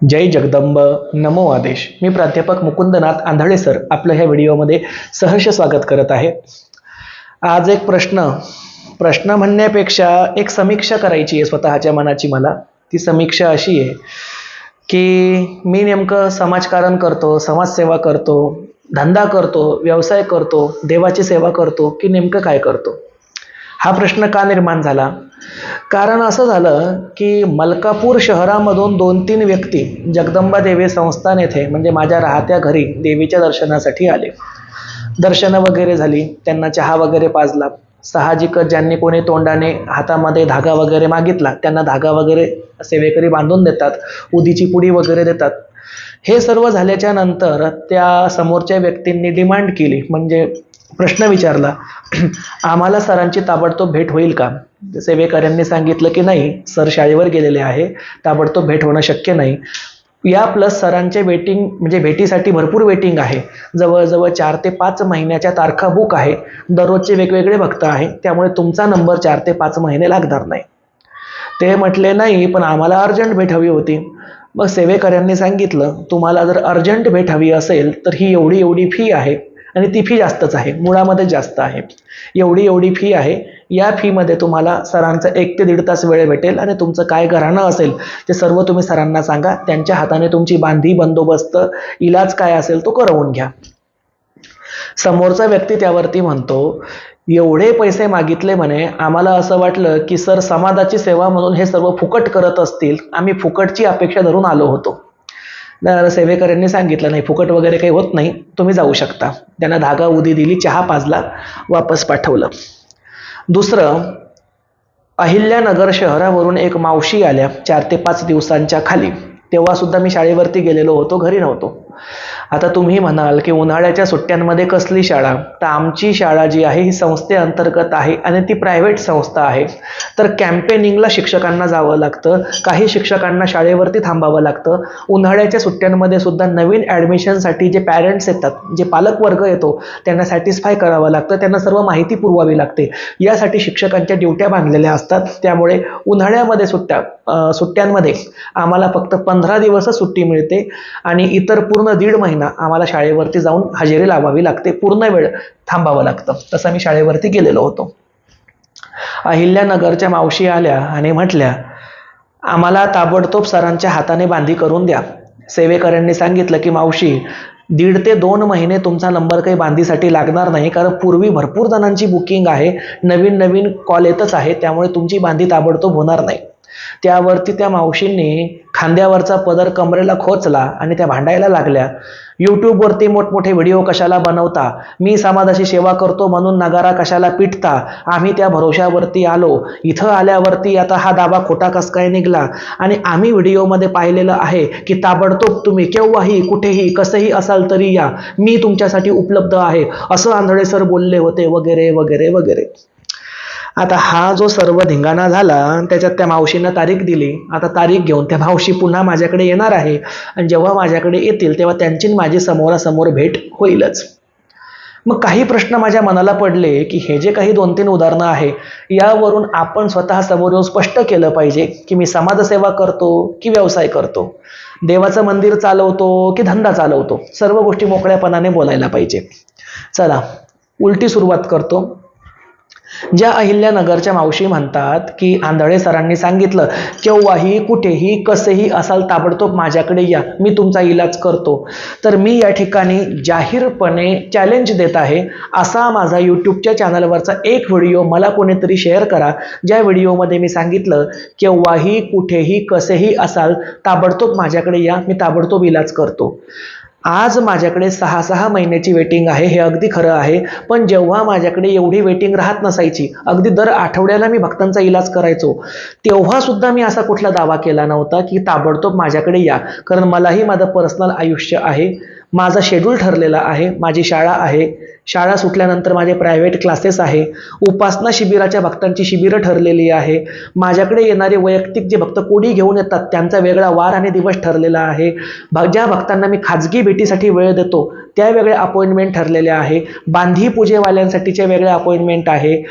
जय जगदंब. नमो आदेश. मी प्राध्यापक मुकुंदनाथ आंधळे सर आपलं ह्या व्हिडिओमध्ये सहर्ष स्वागत करत आहे. आज एक प्रश्न. प्रश्न म्हणण्यापेक्षा एक समीक्षा करायची आहे स्वतःच्या मनाची मला. ती समीक्षा अशी आहे की मी नेमकं समाजकारण करतो समाजसेवा करतो धंदा करतो व्यवसाय करतो देवाची सेवा करतो की नेमकं काय करतो? हा प्रश्न का निर्माण झाला? कारण असं झालं की मलकापूर शहरामधून दोन तीन व्यक्ती जगदंबा देवी संस्थान येथे म्हणजे माझ्या राहत्या घरी देवीच्या दर्शनासाठी आले. दर्शनं वगैरे झाली त्यांना चहा वगैरे पाजला. साहजिकच ज्यांनी कोणी तोंडाने हातामध्ये धागा वगैरे मागितला त्यांना धागा वगैरे सेवेकरी बांधून देतात उदीची पुडी वगैरे देतात. हे सर्व झाल्याच्यानंतर त्या समोरच्या व्यक्तींनी डिमांड केली म्हणजे प्रश्न विचारला आम्हाला सरांची ताबडतोब भेट होईल का? सेवेकऱ्यांनी सांगितलं की नाही सर शाळेवर गेलेले आहे ताबडतोब भेट होणं शक्य नाही. या प्लस सरांचे वेटिंग म्हणजे भेटीसाठी भरपूर वेटिंग आहे. जवळजवळ चार ते पाच महिन्याच्या तारखा बुक आहे. दररोजचे वेगवेगळे भक्त आहे. त्यामुळे तुमचा नंबर चार ते पाच महिने लागणार नाही. ते म्हटले नाही पण आम्हाला अर्जंट भेट हवी होती. मग सेवेकऱ्यांनी सांगितलं तुम्हाला जर अर्जंट भेट हवी असेल तर ही एवढी एवढी फी आहे. आणि ती फी जास्तच आहे. मुळामध्ये जास्त आहे. एवढी एवढी फी आहे. या फीमध्ये तुम्हाला सरांचा एक ते दीड तास वेळ भेटेल आणि तुमचं काय घराणं असेल ते सर्व तुम्ही सरांना सांगा. त्यांच्या हाताने तुमची बांधी बंदोबस्त इलाज काय असेल तो करवून घ्या. समोरचा व्यक्ती त्यावरती म्हणतो एवढे पैसे मागितले म्हणे आम्हाला असं वाटलं की सर समाजाची सेवा म्हणून हे सर्व फुकट करत असतील. आम्ही फुकटची अपेक्षा धरून आलो होतो. सेवेकऱ्यांनी सांगितलं नाही फुकट वगैरे काही होत नाही तुम्ही जाऊ शकता. त्यांना धागा उदी दिली चहा पाजला वापस पाठवलं. दुसरं अहिल्यानगर शहरावरून एक मावशी आल्या चार ते पाच दिवसांच्या खाली. तेव्हा सुद्धा मी शाळेवरती गेलेलो होतो घरी नव्हतो. आता तुम्ही म्हणाल की उन्हाळ्याच्या सुट्ट्यांमध्ये कसली शाळा? तर आमची शाळा जी आहे ही संस्थेअंतर्गत आहे आणि ती प्रायव्हेट संस्था आहे. तर कॅम्पेनिंगला शिक्षकांना जावं लागतं काही शिक्षकांना शाळेवरती थांबावं लागतं. उन्हाळ्याच्या सुट्ट्यांमध्ये सुद्धा नवीन ॲडमिशनसाठी जे पॅरेंट्स येतात जे पालकवर्ग येतो त्यांना सॅटिस्फाय करावं लागतं त्यांना सर्व माहिती पुरवावी लागते. यासाठी शिक्षकांच्या ड्युट्या बांधलेल्या असतात. त्यामुळे उन्हाळ्यामध्ये सुट्ट्या सुट्ट्यांमध्ये आम्हाला फक्त पंधरा दिवसच सुट्टी मिळते आणि इतर पूर्ण दीड महिना आम्हाला शाळेवरती जाऊन हजेरी लावावी लागते. पूर्ण वेळ थांबावं लागतं. तसं मी शाळेवरती गेलेलो होतो. अहिल्यानगरच्या मावशी आल्या आणि म्हटल्या आम्हाला ताबडतोब सरांच्या हाताने बांधी करून द्या. सेवेकऱ्यांनी सांगितलं की मावशी दीड ते दोन महिने तुमचा नंबर काही बांधीसाठी लागणार नाही कारण पूर्वी भरपूर जणांची बुकिंग आहे. नवीन नवीन कॉल येतच आहे त्यामुळे तुमची बांधी ताबडतोब होणार नाही. त्यावरती त्या मावशींनी खांद्यावरचा पदर कमरेला खोचला आणि त्या भांडायला लागल्या. यूट्यूबवरती मोठमोठे व्हिडिओ कशाला बनवता? मी समाजाची सेवा करतो म्हणून नगारा कशाला पिटता? आम्ही त्या भरोशावरती आलो. इथं आल्यावरती आता हा दावा खोटा कस काय निघला? आणि आम्ही व्हिडिओमध्ये पाहिलेलं आहे की ताबडतोब तुम्ही केव्हाही कुठेही कसंही असाल तरी या. मी तुमच्यासाठी उपलब्ध आहे. असं आंधळे सर बोलले होते वगैरे वगैरे वगैरे. आता हा जो सर्व धिंगाणा झाला त्याच्यात त्या मावशीनं तारीख दिली. आता तारीख घेऊन त्या मावशी पुन्हा माझ्याकडे येणार आहे. आणि जेव्हा माझ्याकडे येतील तेव्हा त्यांची माझी समोरासमोर भेट होईलच. मग काही प्रश्न माझ्या मनाला पडले की हे जे काही दोन तीन उदाहरणं आहे यावरून आपण स्वतः समोर येऊन स्पष्ट केलं पाहिजे की मी समाजसेवा करतो की व्यवसाय करतो? देवाचं मंदिर चालवतो की धंदा चालवतो? सर्व गोष्टी मोकळ्यापणाने बोलायला पाहिजे. चला उलटी सुरुवात करतो. ज्या अहिल्यानगरच्या मावशी म्हणतात की आंधळे सरांनी सांगितलं केव्हाही कुठेही कसेही असाल ताबडतोब माझ्याकडे या मी तुमचा इलाज करतो. तर मी या ठिकाणी जाहीरपणे चॅलेंज देत आहे असा माझा यूट्यूबच्या चॅनलवरचा एक व्हिडिओ मला कोणीतरी शेअर करा ज्या व्हिडिओमध्ये मी सांगितलं केव्हाही कुठेही कसेही असाल ताबडतोब माझ्याकडे या मी ताबडतोब इलाज करतो. आज माझ्याकडे सहा सहा महिन्याची वेटिंग आहे हे अगदी खरं आहे. पण जेव्हा माझ्याकडे एवढी वेटिंग राहत नसायची अगदी दर आठवड्याला मी भक्तांचा इलाज करायचो तेव्हा सुद्धा मी असा कुठला दावा केला नव्हता की ताबडतोब माझ्याकडे या कारण मलाही माझं पर्सनल आयुष्य आहे. माझा शेड्यूल ठरलेला आहे माझी शाळा आहे. शाळा सुटल्यानंतर माझे प्रायव्हेट क्लासेस आहे. उपासना शिबिराच्या भक्तांची शिबिरं ठरलेली आहे. माझ्याकडे येणारे वैयक्तिक जे भक्त कोणी घेऊन येतात त्यांचा वेगळा वार आणि दिवस ठरलेला आहे. भ- ज्या भक्तांना मी खाजगी भेटीसाठी वेळ देतो त्या वेगळ्या अपॉइंटमेंट ठरलेल्या आहे. बांधी पूजेवाल्यांसाठीचे वेगळे अपॉइंटमेंट आहे.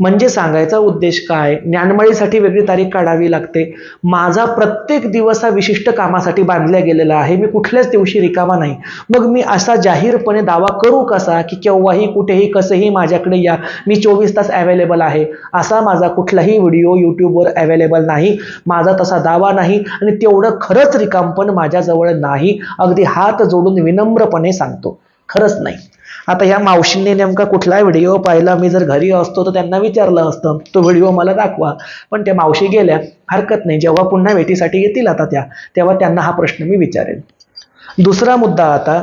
म्हणजे सांगायचा उद्देश काय? ज्ञानमाळीसाठी वेगळी तारीख काढावी लागते. माझा प्रत्येक दिवस हा विशिष्ट कामासाठी बांधला गेलेला आहे. मी कुठल्याच दिवशी रिकामा नाही. मग मी असा जाहीरपणे दावा करू कसा की केव्हाही कुठेही कसंही माझ्याकडे या. मी चोवीस तास अवेलेबल आहे. असा माझा कुठलाही व्हिडिओ यूट्यूबवर अवेलेबल नाही. माझा तसा दावा नाही. आणि तेवढं खरंच रिकामपण माझ्याजवळ नाही. अगदी हात जोडून विनम्रपणे सांगतो. खरंच नाही. आता ह्या मावशींनी नेमका कुठला व्हिडिओ पाहिला? मी जर घरी असतो तर त्यांना विचारलं असतं तो व्हिडिओ मला दाखवा. पण त्या मावशी गेल्या हरकत नाही जेव्हा पुन्हा भेटीसाठी येतील आता त्या तेव्हा त्यांना हा प्रश्न मी विचारेन. दुसरा मुद्दा आता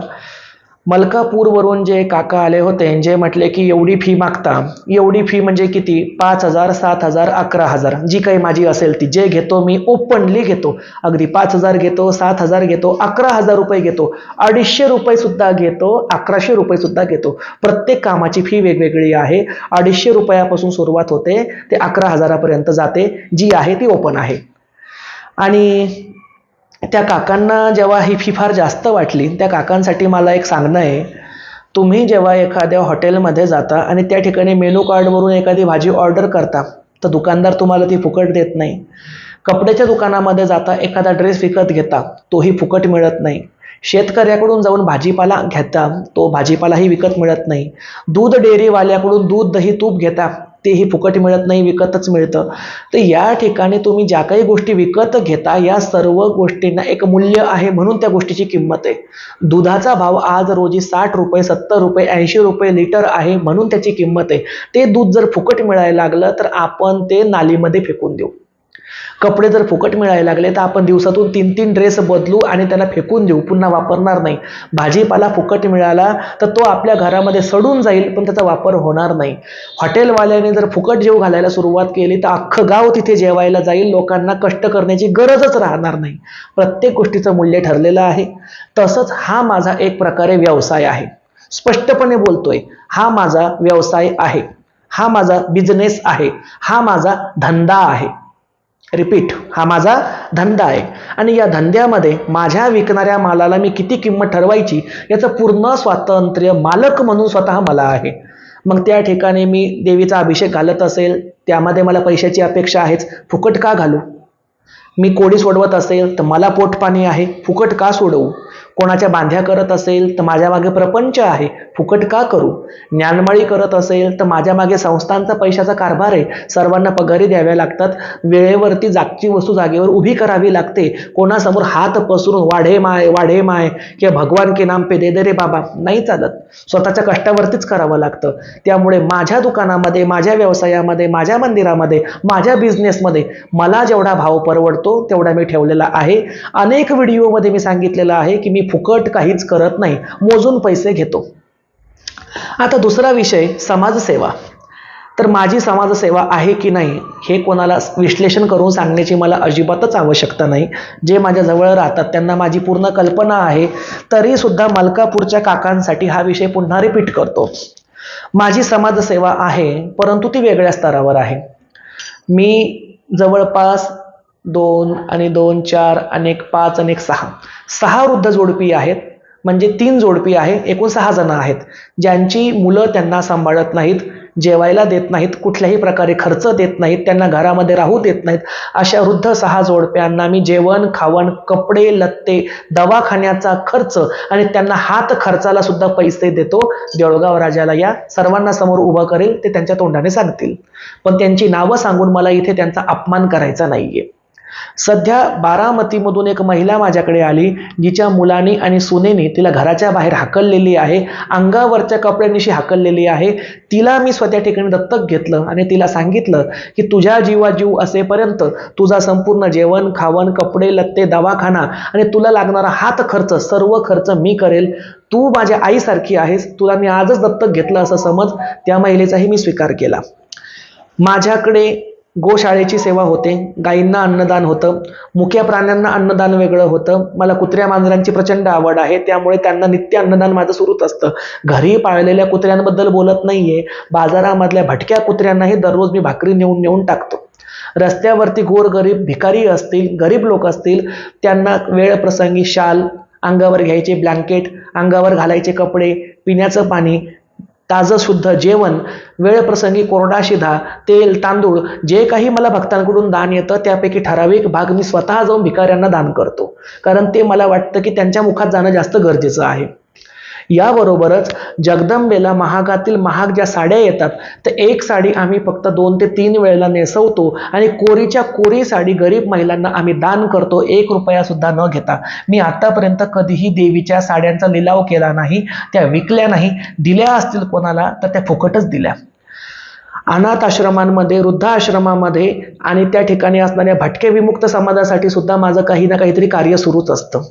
मलकापूरवरून जे काका आले होते जे म्हटले की एवढी फी मागता एवढी फी म्हणजे किती? पाच हजार सात हजार अकरा हजार. जी काही माझी असेल ती. जे घेतो मी ओपनली घेतो. अगदी पाच हजार घेतो सात हजार घेतो अकरा हजार रुपये घेतो. अडीचशे रुपये सुद्धा घेतो अकराशे रुपये सुद्धा घेतो. प्रत्येक कामाची फी वेगवेगळी आहे. अडीचशे रुपयापासून सुरुवात होते ते अकरा हजारापर्यंत जाते. जी आहे ती ओपन आहे. आणि त्या काकांना जेव्हा ही फी फार जास्त वाटली त्या काकांसाठी मला एक सांगणं आहे. तुम्ही जेव्हा एखाद्या हॉटेलमध्ये जाता आणि त्या ठिकाणी मेनू कार्डवरून एखादी भाजी ऑर्डर करता तर दुकानदार तुम्हाला ती फुकट देत नाही. कपड्याच्या दुकानामध्ये जाता एखादा ड्रेस विकत घेता तोही फुकट मिळत नाही. शेतकऱ्याकडून जाऊन भाजीपाला घेता तो भाजीपालाही विकत मिळत नाही. दूध डेअरीवाल्याकडून दूध दही तूप घेता तेही फुकट मिळत नाही विकतच मिळतं. तर या ठिकाणी तुम्ही ज्या काही गोष्टी विकत घेता या सर्व गोष्टींना एक मूल्य आहे म्हणून त्या गोष्टीची किंमत आहे. दुधाचा भाव आज रोजी साठ रुपये सत्तर रुपये ऐंशी रुपये लिटर आहे म्हणून त्याची किंमत आहे. ते दूध जर फुकट मिळायला लागलं तर आपण ते नालीमध्ये फेकून देऊ. कपडे जर फुकट मिळायला लागले तर आपण दिवसातून तीन तीन ड्रेस बदलू आणि त्याला फेकून देऊ. पुन्हा वापरणार नाही. भाजीपाला फुकट मिळाला तर तो आपल्या घरामध्ये सडून जाईल पण त्याचा वापर होणार नाही. हॉटेलवाल्याने जर फुकट जेव घालायला सुरुवात केली तर अख्खं गाव तिथे जेवायला जाईल. लोकांना कष्ट करण्याची गरजच राहणार नाही. प्रत्येक गोष्टीचं मूल्य ठरलेलं आहे. तसंच हा माझा एक प्रकारे व्यवसाय आहे. स्पष्टपणे बोलतोय हा माझा व्यवसाय आहे. हा माझा बिझनेस आहे. हा माझा धंदा आहे. रिपीट. हा माझा धंदा आहे. आणि या धंद्यामध्ये माझ्या विकणाऱ्या मालाला मी किती किंमत ठरवायची याचं पूर्ण स्वातंत्र्य मालक म्हणून स्वतः मला आहे. मग त्या ठिकाणी मी देवीचा अभिषेक घालत असेल त्यामध्ये मला पैशाची अपेक्षा आहेच फुकट का घालू? मी कोडी सोडवत असेल तर मला पोटपाणी आहे फुकट का सोडवू? कोणाच्या बांध्या करत असेल तर माझ्या मागे प्रपंच आहे. फुकट का करू? ज्ञानमाळी करत असेल तर माझ्या मागे संस्थांचा पैशाचा कारभार आहे. सर्वांना पगारी द्याव्या लागतात. वेळेवरती जागची वस्तू जागेवर उभी करावी लागते. कोणासमोर हात पसरून वाढे माय वाढे माय किंवा भगवान के नाम पे दे दे रे बाबा नाही चालत. स्वतःच्या कष्टावरतीच करावं लागतं. त्यामुळे माझ्या दुकानामध्ये माझ्या व्यवसायामध्ये माझ्या मंदिरामध्ये माझ्या बिझनेसमध्ये मला जेवढा भाव परवडतो तेवढा मी ठेवलेला आहे. अनेक व्हिडिओमध्ये मी सांगितलेलं आहे की मी मी फुकट काहीच करत नाही मोजून पैसे घेतो. आता दुसरा विषय समाजसेवा. तर माझी समाजसेवा आहे की नाही हे कोणाला विश्लेषण करून सांगण्याची मला अजिबातच आवश्यकता नाही. जे माझ्याजवळ राहतात त्यांना माझी पूर्ण कल्पना आहे तरी सुद्धा मलकापूरच्या काकांसाठी हा विषय पुन्हा रिपीट करतो. माझी समाजसेवा आहे परंतु ती वेगळ्या स्तरावर आहे. मी जवळपास दोन आणि दोन चार आणि एक पाच आणि एक सहा. सहा वृद्ध जोडपी आहेत म्हणजे तीन जोडपी आहे एकूण सहा जण आहेत. ज्यांची मुलं त्यांना सांभाळत नाहीत जेवायला देत नाहीत कुठल्याही प्रकारे खर्च देत नाहीत त्यांना घरामध्ये राहू देत नाहीत अशा वृद्ध सहा जोडप्यांना मी जेवण खावण कपडे लत्ते दवाखान्याचा खर्च आणि त्यांना हात खर्चाला सुद्धा पैसे देतो देवळगाव राजाला या सर्वांना समोर उभं करेल ते त्यांच्या तोंडाने सांगतील. पण त्यांची नावं सांगून मला इथे त्यांचा अपमान करायचा नाहीये. सध्या बारामतीमधून एक महिला माझ्याकडे आली जिच्या मुलांनी आणि सुनेनी तिला घराच्या बाहेर हाकललेली आहे अंगावरच्या कपड्यांनीशी हाकललेली आहे. तिला मी स्वतः ठिकाणी दत्तक घेतलं आणि तिला सांगितलं की तुझ्या जीवा जीव असेपर्यंत तुझा संपूर्ण जेवण खावण कपडे लत्ते दवाखाना आणि तुला लागणारा हात खर्च सर्व खर्च मी करेल. तू माझ्या आईसारखी आहेस तुला मी आजच दत्तक घेतलं असं समज त्या महिलेचाही मी स्वीकार केला. माझ्याकडे गोशाळेची सेवा होते. गायींना अन्नदान होतं. मुक्या प्राण्यांना अन्नदान वेगळं होतं. मला कुत्र्या मांजरांची प्रचंड आवड आहे. त्यामुळे त्यांना नित्य अन्नदान माझं सुरूच असतं. घरी पाळलेल्या कुत्र्यांबद्दल बोलत नाहीये. बाजारामधल्या भटक्या कुत्र्यांनाही दररोज मी भाकरी नेऊन नेऊन टाकतो. रस्त्यावरती गोरगरीब भिकारी असतील गरीब लोक असतील त्यांना वेळ प्रसंगी शाल अंगावर घ्यायचे ब्लँकेट अंगावर घालायचे कपडे पिण्याचं पाणी ताजं शुद्ध जेवण वेळप्रसंगी कोरडा शिधा तेल तांदूळ जे काही मला भक्तांकडून दान येतं त्यापैकी ठराविक भाग मी स्वतः जाऊन भिकाऱ्यांना दान करतो. कारण ते मला वाटतं की त्यांच्या मुखात जाणं जास्त गरजेचं आहे. याबरोबरच जगदंबेला महागातील महाग ज्या साड्या येतात तर एक साडी आम्ही फक्त दोन ते तीन वेळेला नेसवतो आणि कोरीच्या कोरी साडी गरीब महिलांना आम्ही दान करतो एक रुपयासुद्धा न घेता. मी आत्तापर्यंत कधीही देवीच्या साड्यांचा लिलाव केला नाही त्या विकल्या नाही दिल्या असतील कोणाला तर त्या फुकटच दिल्या. अनाथ आश्रमांमध्ये वृद्धाश्रमामध्ये आणि त्या ठिकाणी असणाऱ्या भटके विमुक्त समाजासाठी सुद्धा माझं काही ना काहीतरी कार्य सुरूच असतं.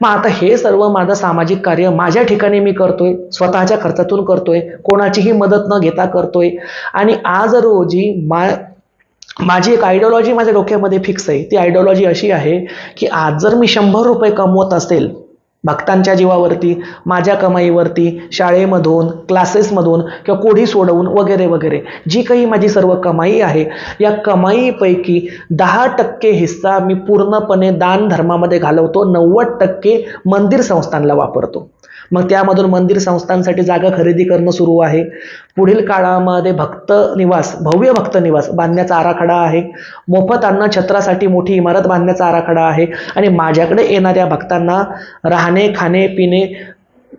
मग आता हे सर्व माझं सामाजिक कार्य माझ्या ठिकाणी मी करतोय स्वतःच्या खर्चातून करतोय कोणाचीही मदत न घेता करतोय. आणि आज रोजी मा माझी एक आयडिओलॉजी माझ्या डोक्यामध्ये फिक्स आहे. ती आयडिओलॉजी अशी आहे की आज जर मी शंभर रुपये कमवत असेल भक्तांच्या जीवावरती माझ्या कमाईवरती शाळेमधून क्लासेसमधून किंवा कोढी सोडवून वगैरे वगैरे. जी काही माझी सर्व कमाई आहे या कमाईपैकी दहा टक्के हिस्सा मी पूर्णपणे दान धर्मामध्ये घालवतो नव्वद टक्के मंदिर संस्थांना वापरतो. मग त्यामधून मंदिर संस्थांसाठी जागा खरेदी करणं सुरू आहे. पुढील काळामध्ये भक्त निवास भव्य भक्त निवास बांधण्याचा आराखडा आहे. मोफत अन्न छत्रासाठी मोठी इमारत बांधण्याचा आराखडा आहे. आणि माझ्याकडे येणाऱ्या भक्तांना राहणे खाणे पिणे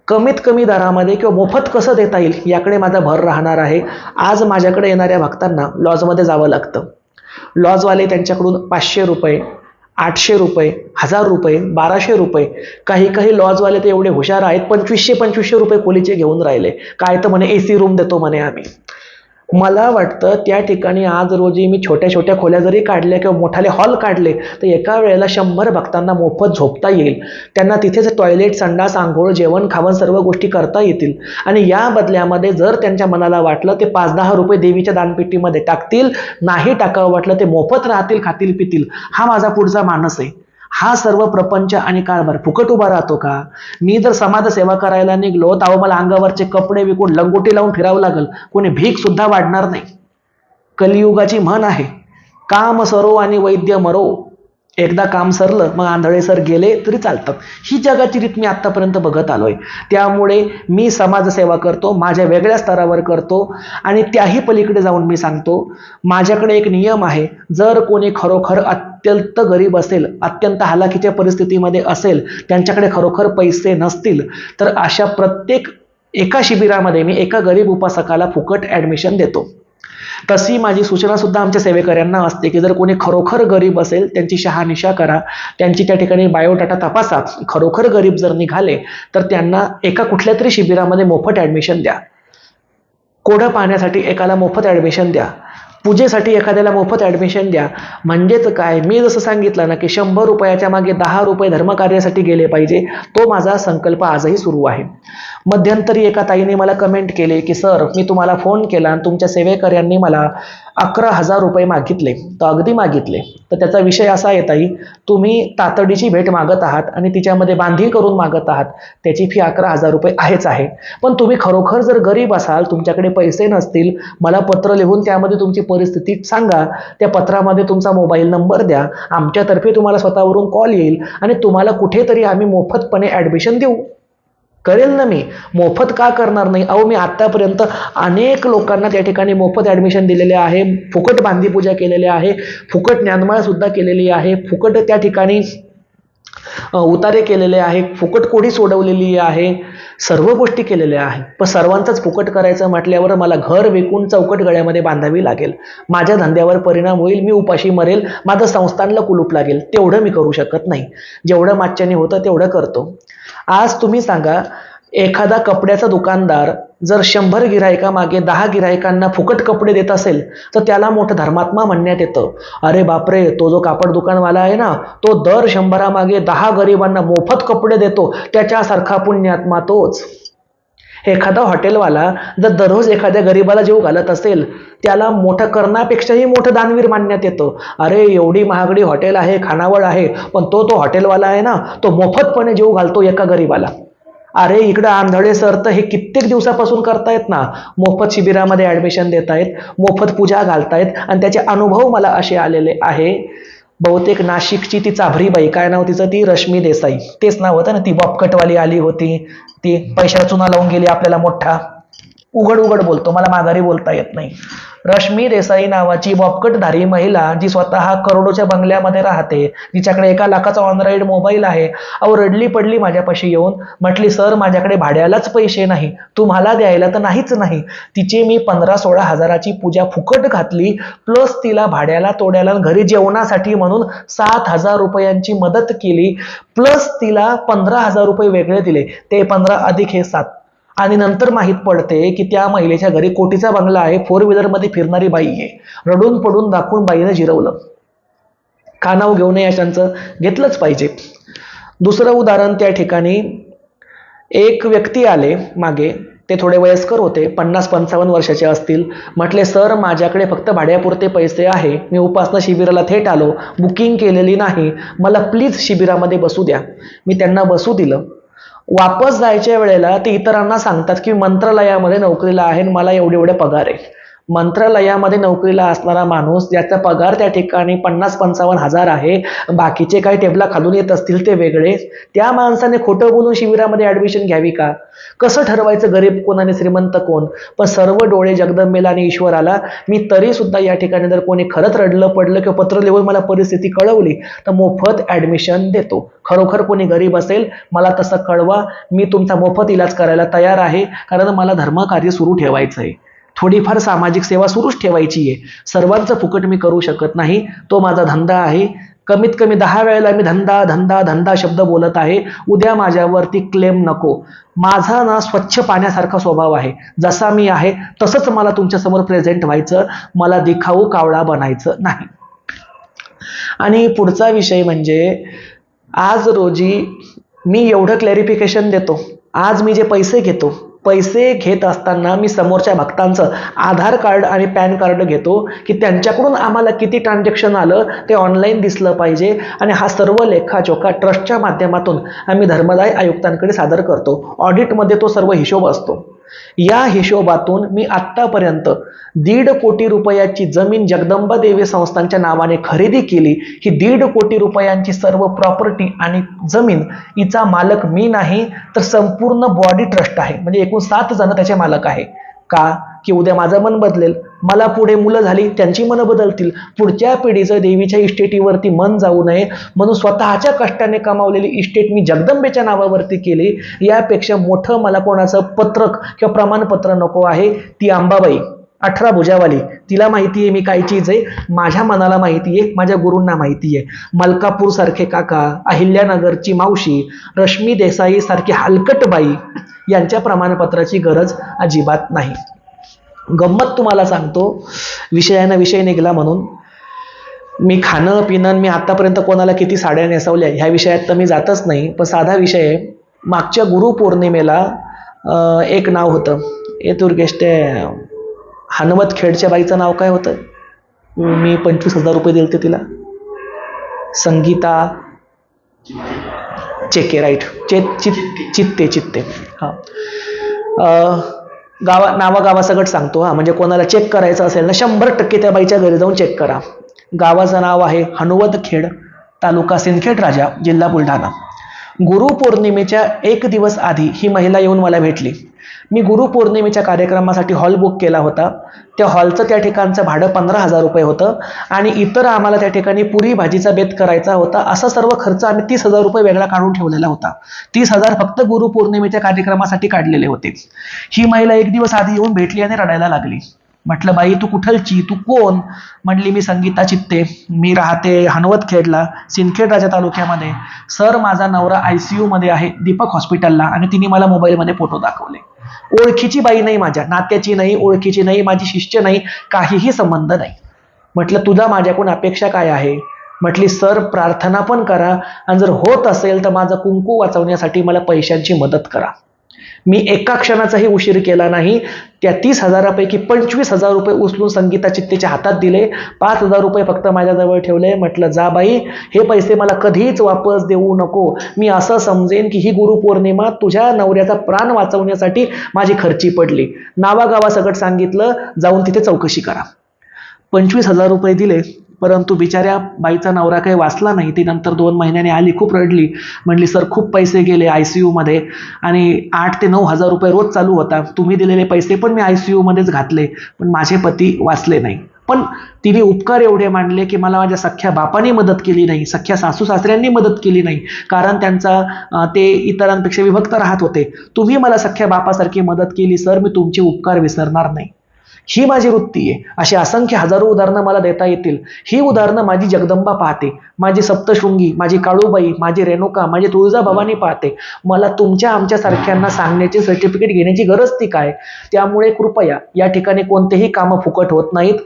कमीत कमी दरामध्ये किंवा मोफत कसं देता येईल याकडे माझा भर राहणार आहे. आज माझ्याकडे येणाऱ्या भक्तांना लॉजमध्ये जावं लागतं. लॉजवाले त्यांच्याकडून पाचशे रुपये आठशे रुपये हजार रुपये बाराशे रुपये. काही काही लॉजवाले तर एवढे हुशार आहेत पंचवीसशे पंचवीसशे रुपये खोलीचे घेऊन राहिले. काय तर म्हणे ए सी रूम देतो म्हणे आम्ही. मला वाटतं त्या ठिकाणी आज रोजी मी छोट्या छोट्या खोल्या जरी काढल्या किंवा मोठाले हॉल काढले तर एका वेळेला शंभर भक्तांना मोफत झोपता येईल. त्यांना तिथेच टॉयलेट संडास आंघोळ जेवण खावण सर्व गोष्टी करता येतील. आणि या बदल्यामध्ये जर त्यांच्या मनाला वाटलं ते पाच दहा रुपये देवीच्या दानपेटीमध्ये टाकतील नाही टाकावं वाटलं ते मोफत राहतील खातील पितील. हा माझा पुढचा मानस आहे. हा सर्व प्रपंच आणि कारभार फुकट उभा राहतो का? मी जर समाजसेवा करायला निघलो तर मला अंगावरचे कपडे विकून लंगोटी लावून फिरावं लागल. कोणी भीक सुद्धा वाढणार नाही. कलियुगाची म्हण आहे काम सरो आणि वैद्य मरो. एकदा काम सरलं मग आंधळे सर गेले तरी चालतात ही जगाची रीत मी आत्तापर्यंत बघत आलो आहे त्यामुळे मी समाजसेवा करतो माझ्या वेगळ्या स्तरावर करतो आणि त्याही पलीकडे जाऊन मी सांगतो माझ्याकडे एक नियम आहे जर कोणी खरोखर अत्यंत गरीब असेल अत्यंत हालाकीच्या परिस्थितीमध्ये असेल त्यांच्याकडे खरोखर पैसे नसतील तर अशा प्रत्येक एका शिबिरामध्ये मी एका गरीब उपासकाला फुकट ॲडमिशन देतो. तशी माझी सूचना सुद्धा आमच्या सेवेकऱ्यांना असते की जर कोणी खरोखर गरीब असेल त्यांची शहानिशा करा. त्यांची त्या ठिकाणी बायोडाटा तपासा खरोखर गरीब जर निघाले तर त्यांना एका कुठल्या तरी शिबिरामध्ये मोफत ॲडमिशन द्या. कोडं पाहण्यासाठी एकाला मोफत ॲडमिशन द्या. पूजेसाठी एखाद्याला मोफत ॲडमिशन द्या. म्हणजेच काय? मी जसं सांगितलं ना की शंभर रुपयाच्या मागे दहा रुपये धर्मकार्यासाठी गेले पाहिजे तो माझा संकल्प आजही सुरू आहे. मध्यंतरी एका ताईने मला कमेंट केले की सर मी तुम्हाला फोन केला आणि तुमच्या सेवेकऱ्यांनी मला अकरा हजार रुपये मागितले. तर अगदी मागितले. तर त्याचा विषय असा आहे तुम्ही तातडीची भेट मागत आहात आणि तिच्यामध्ये बांधी करून मागत आहात त्याची फी अकरा हजार रुपये आहेच आहे. पण तुम्ही खरोखर जर गरीब असाल तुमच्याकडे पैसे नसतील मला पत्र लिहून त्यामध्ये तुमची परिस्थिती सांगा त्या पत्रामध्ये तुमचा मोबाईल नंबर द्या आमच्यातर्फे तुम्हाला स्वतःवरून कॉल येईल आणि तुम्हाला कुठेतरी आम्ही मोफतपणे ॲडमिशन देऊ. करेल ना मी. मोफत का करणार नाही? अहो मी आत्तापर्यंत अनेक लोकांना त्या ठिकाणी मोफत ॲडमिशन दिलेले आहे. फुकट बांधी पूजा केलेली आहे. फुकट ज्ञानमाळासुद्धा केलेली आहे. फुकट त्या ठिकाणी उतारे केलेले आहे. फुकट कोडी सोडवलेली आहे. सर्व गोष्टी केलेल्या आहेत. पण सर्वांचंच फुकट करायचं म्हटल्यावर मला घर विकून चौकट गळ्यामध्ये बांधावी लागेल. माझ्या धंद्यावर परिणाम होईल. मी उपाशी मरेल. माझं संस्थानला कुलूप लागेल. तेवढं मी करू शकत नाही. जेवढं मागच्याने होतं तेवढं करतो. आज तुम्ही सांगा एखादा कपड्याचा दुकानदार जर शंभर गिरायकामागे दहा गिरायकांना फुकट कपडे देत असेल तर त्याला मोठं धर्मात्मा म्हणण्यात येतं. अरे बापरे तो जो कापड दुकानवाला आहे ना तो दर शंभरामागे दहा गरिबांना मोफत कपडे देतो त्याच्यासारखा पुण्यात्मा तोच एखादा हॉटेलवाला जर दररोज एखाद्या गरीबाला जीव घालत असेल त्याला मोठं करण्यापेक्षाही मोठं दानवीर मानण्यात येतं. अरे एवढी महागडी हॉटेल आहे खानावळ आहे पण तो तो हॉटेलवाला आहे ना तो मोफतपणे जीव घालतो एका गरीबाला. अरे इकडं आंधळे सर तर हे कित्येक दिवसापासून करतायत ना मोफत शिबिरामध्ये ॲडमिशन देतायत मोफत पूजा घालतायत आणि त्याचे अनुभव मला असे आलेले आहे बहुतेक नाशिकची ती चाभरी बाई काय नाव तिचं? ती रश्मी देसाई. तेच नाव होतं ना ती बॉपकटवाली आली होती. ती पैशाला चुना लावून गेली आपल्याला मोठा. उघड उघड बोलतो. मला माघारी बोलता येत नाही. रश्मी देसाई नावाची बॉपकटधारी महिला जी स्वतः करोडोच्या बंगल्यामध्ये राहते तिच्याकडे एका लाखाचा ऑनराईड मोबाईल आहे. अहो रडली पडली माझ्यापाशी येऊन म्हटली सर माझ्याकडे भाड्यालाच पैसे नाही. तुम्हाला द्यायला तर नाहीच नाही. तिची मी पंधरा सोळा हजाराची पूजा फुकट घातली प्लस तिला भाड्याला तोड्याला घरी जेवणासाठी म्हणून सात हजार रुपयांची मदत केली प्लस तिला पंधरा हजार रुपये वेगळे दिले. ते पंधरा अधिक हे सात. आणि नंतर माहीत पडते की त्या महिलेच्या घरी कोटीचा बंगला आहे फोर व्हीलरमध्ये फिरणारी बाई आहे. रडून पडून दाखवून बाईनं जिरवलं. कानाव घेऊन घेऊ नये अशांचं? घेतलंच पाहिजे. दुसरं उदाहरण त्या ठिकाणी एक व्यक्ती आले मागे ते थोडे वयस्कर होते पन्नास पंचावन्न वर्षाचे असतील. म्हटले सर माझ्याकडे फक्त भाड्यापुरते पैसे आहे. मी उपासना शिबिराला थेट आलो. बुकिंग केलेली नाही. मला प्लीज शिबिरामध्ये बसू द्या. मी त्यांना बसू दिलं. वापस जायच्या वेळेला ते इतरांना सांगतात की मंत्रालयामध्ये नोकरीला आहे मला एवढे एवढे पगार आहे. मंत्रालयामध्ये नोकरीला असणारा माणूस ज्याचा पगार त्या ठिकाणी पन्नास पंचावन्न हजार आहे बाकीचे काही टेबला खालून येत असतील ते वेगळे. त्या माणसाने खोटं बोलून शिबिरामध्ये ऍडमिशन घ्यावी का? कसं ठरवायचं गरीब कोण आणि श्रीमंत कोण? पण सर्व डोळे जगदंबेला आणि ईश्वराला. मी तरी सुद्धा या ठिकाणी जर कोणी खरंच रडलं पडलं किंवा पत्र लिहून मला परिस्थिती कळवली तर मोफत ऍडमिशन देतो. खरोखर कोणी गरीब असेल मला तसं कळवा. मी तुमचा मोफत इलाज करायला तयार आहे कारण मला धर्मकार्य सुरू ठेवायचं आहे थोडीफार सामाजिक सेवा सुरूच ठेवायची आहे. सर्वांचं फुकट मी करू शकत नाही. तो माझा धंदा आहे. कमीत कमी दहा वेळेला मी धंदा धंदा धंदा शब्द बोलत आहे. उद्या माझ्यावरती क्लेम नको. माझा ना स्वच्छ पाण्यासारखा स्वभाव आहे. जसा मी आहे तसंच मला तुमच्यासमोर प्रेझेंट व्हायचं. मला दिखाऊ कावळा बनायचं नाही. आणि पुढचा विषय म्हणजे आज रोजी मी एवढं क्लॅरिफिकेशन देतो. आज मी जे पैसे घेतो पैसे घेत असताना मी समोरच्या भक्तांचं आधार कार्ड आणि पॅन कार्ड घेतो की त्यांच्याकडून आम्हाला किती ट्रान्झॅक्शन आलं ते ऑनलाईन दिसलं पाहिजे. आणि हा सर्व लेखाजोखा ट्रस्टच्या माध्यमातून आम्ही धर्मदाय आयुक्तांकडे सादर करतो. ऑडिटमध्ये तो सर्व हिशोब असतो. या हिशोबातून मी आत्तापर्यंत दीड कोटी रुपयाची जमीन जगदंबा देवी संस्थांच्या नावाने खरेदी केली. ही दीड कोटी रुपयांची सर्व प्रॉपर्टी आणि जमीन हिचा मालक मी नाही तर संपूर्ण बॉडी ट्रस्ट आहे. म्हणजे एकूण सात जण त्याचे मालक आहे. का? की उद्या माझं मन बदलेल. मला पुढे मुलं झाली त्यांची मनं बदलतील. पुढच्या पिढीचं देवीच्या इस्टेटीवरती मन जाऊ नये. म्हणून स्वतःच्या कष्टाने कमावलेली इस्टेट मी जगदंबेच्या नावावरती केली. यापेक्षा मोठं मला कोणाचं पत्रक किंवा प्रमाणपत्र नको आहे. ती अंबाबाई अठरा भुजावाली तिला माहिती आहे मी काय चीज आहे. माझ्या मनाला माहिती आहे माझ्या गुरूंना माहिती आहे मलकापूर सारखे काका अहिल्यानगरची मावशी रश्मी देसाई सारखी हलकट बाई यांच्या प्रमाणपत्राची गरज अजिबात नाही. गंमत तुम्हाला सांगतो. विषयानं विषय निघाला म्हणून. मी खाणं पिणं मी आत्तापर्यंत कोणाला किती साड्या नेसवल्या ह्या विषयात तर मी जातच नाही. पण साधा विषय आहे. मागच्या गुरुपौर्णिमेला एक नाव होतं. ए दुर्गेश ते हनुमत खेडच्या बाईचं नाव काय होतं? मी पंचवीस हजार रुपये दिले होते तिला. संगीता चेके राईट. चे चित चित्ते चित्ते. हां. गावा नावागावासकट सांगतो हा. म्हणजे कोणाला चेक करायचं असेल ना शंभर टक्के त्या बाईच्या घरी जाऊन चेक करा. गावाचं नाव आहे हनुवद खेड तालुका सिंदखेड राजा जिल्हा बुलढाणा. गुरुपौर्णिमेच्या एक दिवस आधी ही महिला येऊन मला भेटली. मी गुरुपौर्णिमेच्या कार्यक्रमासाठी हॉल बुक केला होता. त्या हॉलचं त्या ठिकाणचं भाडं पंधरा हजार रुपये होतं. आणि इतर आम्हाला त्या ठिकाणी पुरी भाजीचा बेत करायचा होता. असा सर्व खर्च आम्ही तीस हजार रुपये वेगळा काढून ठेवलेला होता. तीस हजार फक्त गुरुपौर्णिमेच्या कार्यक्रमासाठी काढलेले होते. ही महिला एक दिवस आधी येऊन भेटली आणि रडायला लागली. म्हटलं बाई तू कुठलची तू कोण? म्हणली मी संगीता चित्ते. मी राहते हनवत खेडला सिंदखेड राजा तालुक्यामध्ये. सर माझा नवरा आय सी यूमध्ये आहे दीपक हॉस्पिटलला आणि तिने मला मोबाईलमध्ये फोटो दाखवले. ओळखीची बाई नाही माझ्या नात्याची नाही ओळखीची नाही माझी शिष्य नाही काहीही संबंध नाही. म्हटलं तुझा माझ्याकडून अपेक्षा काय आहे? म्हटली सर प्रार्थना पण करा आणि जर होत असेल तर माझं कुंकू वाचवण्यासाठी मला पैशांची मदत करा. मी एका क्षणाचाही उशीर केला नाही. त्या तीस हजारापैकी पंचवीस हजार रुपये उचलून संगीता चित्तेच्या हातात दिले. पाच हजार रुपये फक्त माझ्याजवळ ठेवले. म्हटलं जा बाई हे पैसे मला कधीच वापस देऊ नको. मी असं समजेन की ही गुरुपौर्णिमा तुझ्या नवऱ्याचा प्राण वाचवण्यासाठी माझी खर्ची पडली. नावागावासकट सांगितलं जाऊन तिथे चौकशी करा. पंचवीस हजार रुपये दिले. परंतु बिचाऱ्या बाईचा नवरा काही वाचला नाही. ती नंतर दोन महिन्याने आली खूप रडली. म्हणली सर खूप पैसे गेले आय सी यूमध्ये आणि आठ ते नऊ हजार रुपये रोज चालू होता. तुम्ही दिलेले पैसे पण मी आय सी यूमध्येच घातले पण माझे पती वाचले नाही. पण तिने उपकार एवढे मांडले की मला माझ्या सख्ख्या बापाने मदत केली नाही सख्ख्या सासू सासऱ्यांनी मदत केली नाही. कारण त्यांचा ते इतरांपेक्षा विभक्त राहत होते. तुम्ही मला सख्ख्या बापासारखी मदत केली सर मी तुमचे उपकार विसरणार नाही. ही माझी वृत्ती आहे. अशी असंख्य हजारो उदाहरणं मला देता येतील. ही उदाहरणं माझी जगदंबा पाहते. माझी सप्तशृंगी माझी काळूबाई माझी रेणुका माझी तुळजाभवानी पाहते. मला तुमच्या आमच्या सारख्यांना सांगण्याची सर्टिफिकेट घेण्याची गरज ती काय? त्यामुळे कृपया या ठिकाणी कोणतेही कामं फुकट होत नाहीत.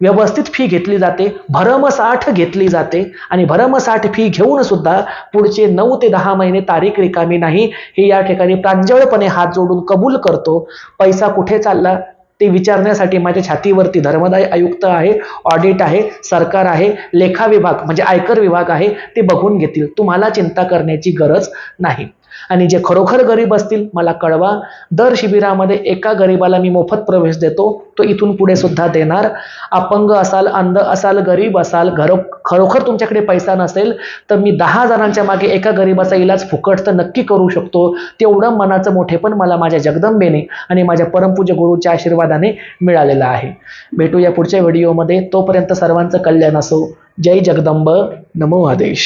व्यवस्थित फी घेतली जाते भरमसाठ घेतली जाते आणि भरमसाठ फी घेऊन सुद्धा पुढचे नऊ ते दहा महिने तारीख रिकामी नाही. हे या ठिकाणी प्रांजळपणे हात जोडून कबूल करतो. पैसा कुठे चालला? ते विचारण्यासाठी माझ्या छातीवरती धर्मदाय आयुक्त आहे ऑडिट आहे सरकार आहे लेखा विभाग म्हणजे आयकर विभाग आहे ते बघून घेतील. तुम्हाला चिंता करण्याची गरज नाही. आणि जे खरोखर गरीब असतील मला कळवा दर शिबिरामध्ये एका गरीबाला मी मोफत प्रवेश देतो तो इथून पुढे सुद्धा देणार. अपंग असाल अंध असाल गरीब असाल घरो खरोखर तुमच्याकडे पैसा नसेल तर मी दहा जणांच्या मागे एका गरीबाचा इलाज फुकट तर नक्की करू शकतो. तेवढं मनाचं मोठेपण मला माझ्या जगदंबेने आणि माझ्या परमपूज्य गुरुच्या आशीर्वादाने मिळालेलं आहे. भेटूया पुढच्या व्हिडिओमध्ये. तोपर्यंत सर्वांचं कल्याण असो. जय जगदंब. नमो आदेश.